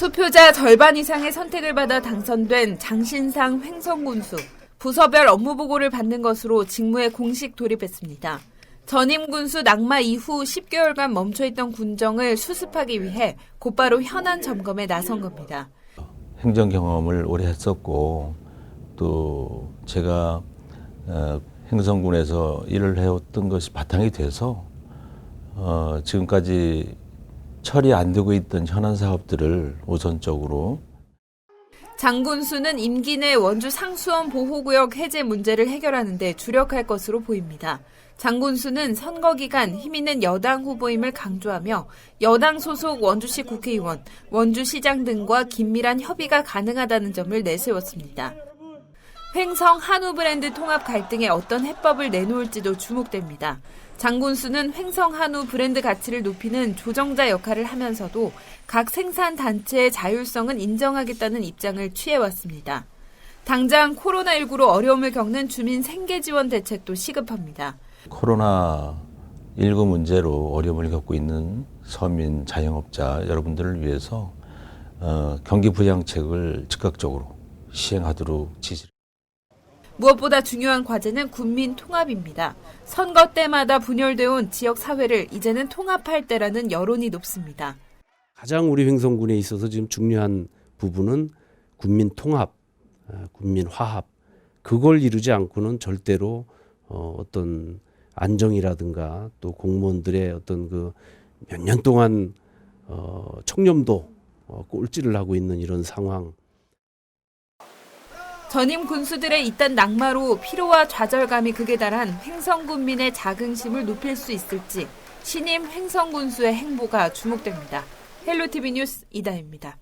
투표자 절반 이상의 선택을 받아 당선된 장신상 횡성군수. 부서별 업무 보고를 받는 것으로 직무에 공식 돌입했습니다. 전임 군수 낙마 이후 10개월간 멈춰있던 군정을 수습하기 위해 곧바로 현안 점검에 나선 겁니다. 행정 경험을 오래 했었고 또 제가 어, 행성군에서 일을 해왔던 것이 바탕이 돼서 어, 지금까지 처리 안 되고 있던 현안 사업들을 우선적으로 장군수는 임기 내 원주 상수원 보호구역 해제 문제를 해결하는 데 주력할 것으로 보입니다. 장군수는 선거 기간 힘 있는 여당 후보임을 강조하며 여당 소속 원주시 국회의원, 원주시장 등과 긴밀한 협의가 가능하다는 점을 내세웠습니다. 횡성 한우 브랜드 통합 갈등에 어떤 해법을 내놓을지도 주목됩니다. 장군수는 횡성 한우 브랜드 가치를 높이는 조정자 역할을 하면서도 각 생산 단체의 자율성은 인정하겠다는 입장을 취해왔습니다. 당장 코로나19로 어려움을 겪는 주민 생계 지원 대책도 시급합니다. 코로나 19 문제로 어려움을 겪고 있는 서민 자영업자 여러분들을 위해서 어, 경기 부양책을 즉각적으로 시행하도록 지시를 무엇보다 중요한 과제는 국민 통합입니다. 선거 때마다 분열되어 온 지역 사회를 이제는 통합할 때라는 여론이 높습니다. 가장 우리 횡성군에 있어서 지금 중요한 부분은 국민 통합, 어, 국민 화합. 그걸 이루지 않고는 절대로 어, 어떤 안정이라든가 또 공무원들의 어떤 그 몇 년 동안 어, 청렴도 어, 꼴찌를 하고 있는 이런 상황. 전임 군수들의 잇단 낙마로 피로와 좌절감이 극에 달한 횡성 군민의 자긍심을 높일 수 있을지 신임 횡성 군수의 행보가 주목됩니다. 헬로티비 뉴스 이다입니다.